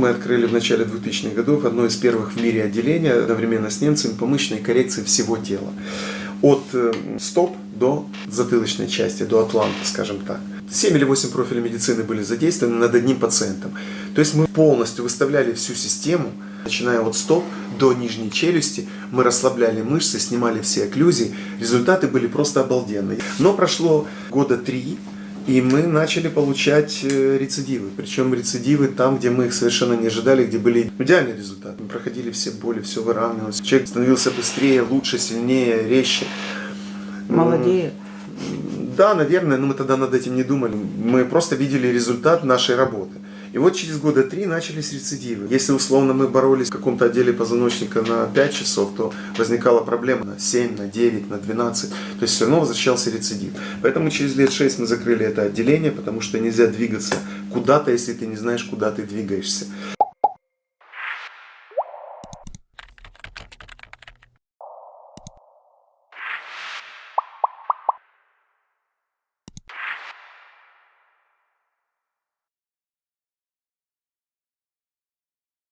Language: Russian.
Мы открыли в начале 2000-х годов одно из первых в мире отделения одновременно с немцами по мышечной коррекции всего тела. От э, стоп до затылочной части, до атланта, скажем так. 7 или 8 профилей медицины были задействованы над одним пациентом. То есть мы полностью выставляли всю систему, начиная от стоп до нижней челюсти, мы расслабляли мышцы, снимали все окклюзии, результаты были просто обалденные. Но прошло года три, и мы начали получать э, рецидивы. Причем рецидивы там, где мы их совершенно не ожидали, где были идеальные результаты. Мы проходили все боли, все выравнивалось. Человек становился быстрее, лучше, сильнее, резче. Молодеет. Да, наверное, но мы тогда над этим не думали. Мы просто видели результат нашей работы. И вот через года три начались рецидивы. Если условно мы боролись в каком-то отделе позвоночника на 5 часов, то возникала проблема на 7, на 9, на 12. То есть все равно возвращался рецидив. Поэтому через лет 6 мы закрыли это отделение, потому что нельзя двигаться куда-то, если ты не знаешь, куда ты двигаешься.